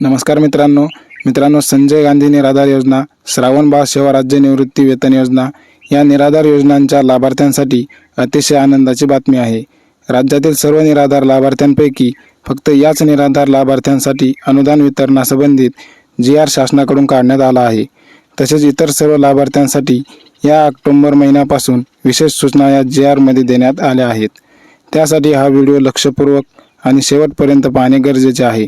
नमस्कार मित्रांनो. मित्रांनो संजय गांधी निराधार योजना श्रावणबाळ सेवा राज्य निवृत्ती वेतन योजना या निराधार योजनांच्या लाभार्थ्यांसाठी अतिशय आनंदाची बातमी आहे. राज्यातील सर्व निराधार लाभार्थ्यांपैकी फक्त याच निराधार लाभार्थ्यांसाठी अनुदान वितरणासंबंधित जी आर शासनाकडून काढण्यात आला आहे. तसेच इतर सर्व लाभार्थ्यांसाठी या ऑक्टोंबर महिन्यापासून विशेष सूचना या जी आरमध्ये देण्यात आल्या आहेत. त्यासाठी हा व्हिडिओ लक्षपूर्वक आणि शेवटपर्यंत पाहणे गरजेचे आहे.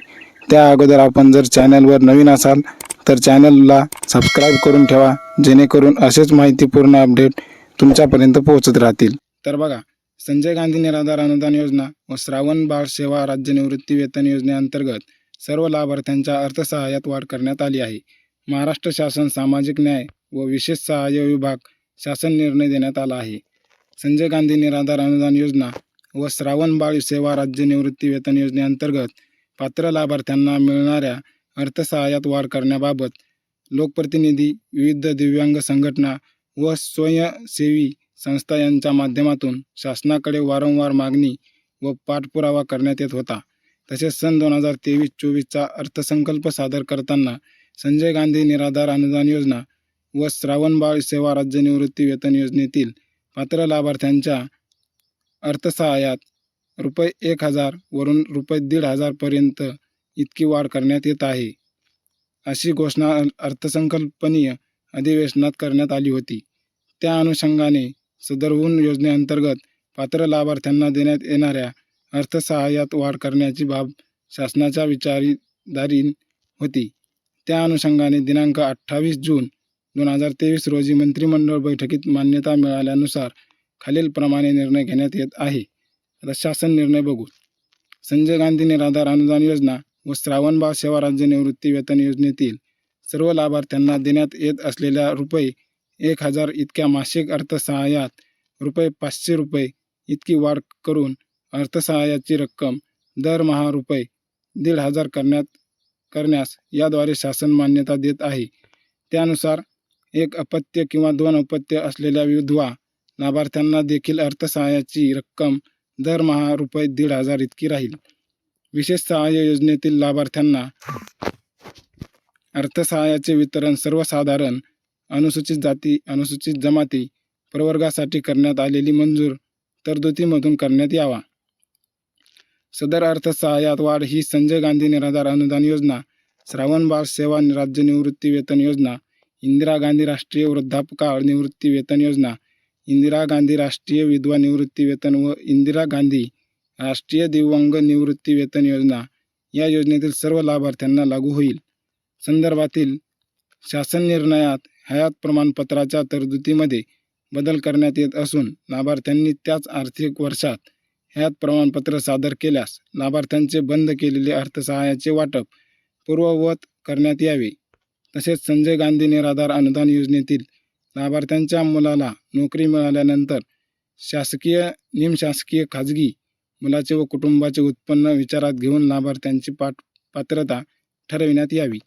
त्या अगोदर आपण जर चॅनलवर नवीन असाल तर चॅनलला सबस्क्राईब करून ठेवा जेणेकरून असेच माहितीपूर्ण अपडेट तुमच्यापर्यंत पोहोचत राहतील. तर बघा संजय गांधी निराधार अनुदान योजना व श्रावण बाळ सेवा राज्य निवृत्ती वेतन योजनेअंतर्गत सर्व लाभार्थ्यांच्या अर्थसहाय्यात वाढ करण्यात आली आहे. महाराष्ट्र शासन सामाजिक न्याय व विशेष सहाय्य विभाग शासन निर्णय देण्यात आला आहे. संजय गांधी निराधार अनुदान योजना व श्रावण बाळ सेवा राज्य निवृत्ती वेतन योजनेअंतर्गत पात्र लाभार्थ्यांना मिळणाऱ्या अर्थसहाय्यात वाढ करण्याबाबत लोकप्रतिनिधी विविध दिव्यांग संघटना व स्वयंसेवी संस्था यांच्या माध्यमातून शासनाकडे वारंवार मागणी व पाठपुरावा करण्यात येत होता. तसेच सन दोन हजार तेवीस चोवीसचा अर्थसंकल्प सादर करताना संजय गांधी निराधार अनुदान योजना व श्रावणबाळ सेवा राज्य निवृत्ती वेतन योजनेतील पात्र लाभार्थ्यांच्या अर्थसहाय्यात रुपये एक हजार वरून रुपये दीड हजारपर्यंत इतकी वाढ करण्यात येत आहे. अशी घोषणा अर्थसंकल्पनीय अधिवेशनात करण्यात आली होती. त्या अनुषंगाने सदरहून योजनेअंतर्गत पात्र लाभार्थ्यांना देण्यात येणाऱ्या अर्थसहाय्यात वाढ करण्याची बाब शासनाच्या विचारीदारी होती. त्या अनुषंगाने दिनांक अठ्ठावीस जून दोन हजार तेवीस रोजी मंत्रिमंडळ बैठकीत मान्यता मिळाल्यानुसार खालीलप्रमाणे निर्णय घेण्यात येत आहे. आता शासन निर्णय बघू. संजय गांधी निराधार अनुदान योजना व श्रावणबाळ सेवा राज्य निवृत्ती वेतन योजनेतील सर्व लाभार्थ्यांना देण्यात येत असलेल्या रुपये एक हजार इतक्या मासिक अर्थसहाय्यात रुपये पाचशे रुपये इतकी वाढ करून अर्थसहाय्याची रक्कम दरमहा रुपये दीड हजार करण्यात करण्यास याद्वारे शासन मान्यता देत आहे. त्यानुसार एक अपत्य किंवा दोन अपत्य असलेल्या विधवा लाभार्थ्यांना देखील अर्थसहाय्याची रक्कम दरमहा रुपये दीड हजार इतकी राहील. विशेष सहाय्य योजनेतील लाभार्थ्यांना अर्थसहाय्याचे वितरण सर्वसाधारण अनुसूचित जाती अनुसूचित जमाती प्रवर्गासाठी करण्यात आलेली मंजूर तरतुदीमधून करण्यात यावा. सदर अर्थसहाय्यात वाढ ही संजय गांधी निराधार अनुदान योजना श्रावण बाळ सेवा राज्य निवृत्ती वेतन योजना इंदिरा गांधी राष्ट्रीय वृद्धापकाळ निवृत्ती वेतन योजना इंदिरा गांधी राष्ट्रीय विधवा निवृत्ती वेतन व इंदिरा गांधी राष्ट्रीय दिव्यांग निवृत्ती वेतन योजना या योजनेतील सर्व लाभार्थ्यांना लागू होईल. संदर्भातील शासन निर्णयात हयात प्रमाणपत्राच्या तरतुदीमध्ये बदल करण्यात येत असून लाभार्थ्यांनी त्याच आर्थिक वर्षात हयात प्रमाणपत्र सादर केल्यास लाभार्थ्यांचे बंद केलेले अर्थसहाय्याचे वाटप पूर्ववत करण्यात यावे. तसेच संजय गांधी निराधार अनुदान योजनेतील लाभार्थ्यांच्या मुलाला नोकरी मिळाल्यानंतर शासकीय निमशासकीय खाजगी मुलाचे व कुटुंबाचे उत्पन्न विचारात घेऊन लाभार्थ्यांची पाठ पात्रता ठरविण्यात यावी.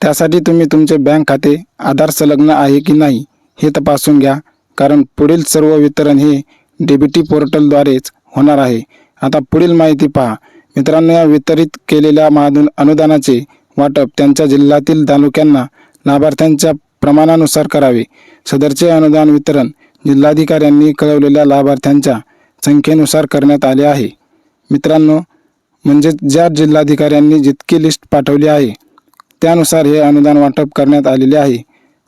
त्यासाठी तुम्ही तुमचे बँक खाते आधार संलग्न आहे की नाही हे तपासून घ्या कारण पुढील सर्व वितरण हे डीबीटी पोर्टलद्वारेच होणार आहे. आता पुढील माहिती पहा. मित्रांनो या वितरित केलेल्या महादून अनुदानाचे वाटप त्यांच्या जिल्ह्यातील तालुक्यांना लाभार्थ्यांच्या प्रमाणानुसार करावे. सदरचे अनुदान वितरण जिल्हाधिकाऱ्यांनी कळवलेल्या लाभार्थ्यांच्या संख्येनुसार करण्यात आले आहे. मित्रांनो म्हणजे ज्या जिल्हाधिकाऱ्यांनी जितकी लिस्ट पाठवली आहे त्यानुसार हे अनुदान वाटप करण्यात आलेले आहे.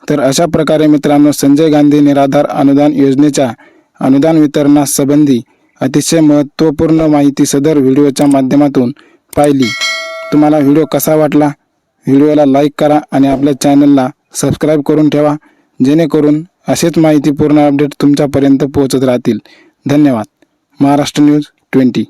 तर अशा प्रकारे मित्रांनो संजय गांधी निराधार अनुदान योजनेच्या अनुदान वितरणासंबंधी अतिशय महत्त्वपूर्ण माहिती सदर व्हिडिओच्या माध्यमातून पाहिली. तुम्हाला व्हिडिओ कसा वाटला? व्हिडिओला लाईक करा आणि आपल्या चॅनलला सबस्क्राईब करून ठेवा जेणेकरून असेच माहितीपूर्ण अपडेट तुमच्यापर्यंत पोहोचत राहतील. धन्यवाद. Maharashtra news twenty.